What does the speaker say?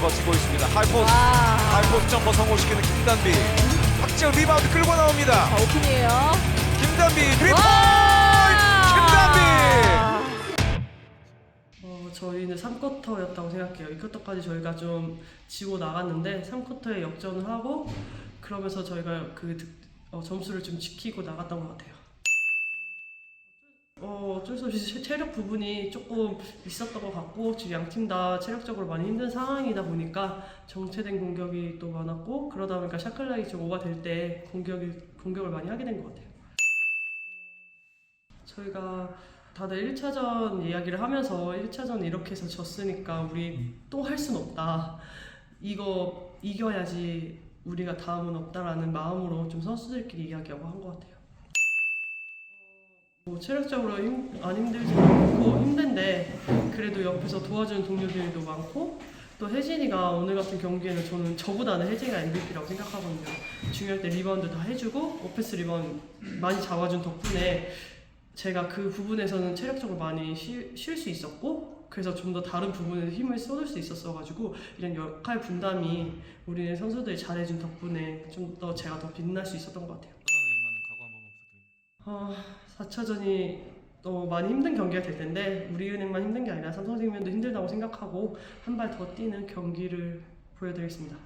충분히 버티고 있습니다. 하이포스 와. 하이포스 점퍼 성공시키는 김단비. 박지영 리바운드 끌고 나옵니다. 자, 오픈이에요. 김단비 드리블 와. 김단비. 어, 저희는 3쿼터였다고 생각해요. 2쿼터까지 저희가 좀 지고 나갔는데 3쿼터에 역전을 하고 그러면서 저희가 그 득- 어, 점수를 좀 지키고 나갔던 것 같아요. 어, 어쩔 수 없이 체- 체력 부분이 조금 있었던 것 같고 지금 양 팀 다 체력적으로 많이 힘든 상황이다 보니까 정체된 공격이 또 많았고 그러다 보니까 샤클락이 좀 오가 될 때 공격이 공격을 많이 하게 된 것 같아요. 저희가 다들 1차전 이야기를 하면서 1차전 이렇게 해서 졌으니까 우리 또 할 순 없다. 이거 이겨야지 우리가 다음은 없다라는 마음으로 좀 선수들끼리 이야기하고 한 것 같아요. 뭐 체력적으로 힘, 안 힘들지 않고 힘든데 그래도 옆에서 도와주는 동료들도 많고 또 혜진이가 오늘 같은 경기에는 저는 저보다는 혜진이가 MVP라고 생각하거든요. 중요할 때 리바운드 다 해주고 오펜스 리바운드 많이 잡아준 덕분에 제가 그 부분에서는 체력적으로 많이 쉴 수 있었고 그래서 좀 더 다른 부분에 힘을 쏟을 수 있었어가지고 이런 역할 분담이 우리 선수들이 잘해준 덕분에 좀 더 제가 더 빛날 수 있었던 것 같아요. 아, 4차전이 또 많이 힘든 경기가 될 텐데 우리은행만 힘든 게 아니라 삼성생명도 힘들다고 생각하고 한 발 더 뛰는 경기를 보여드리겠습니다.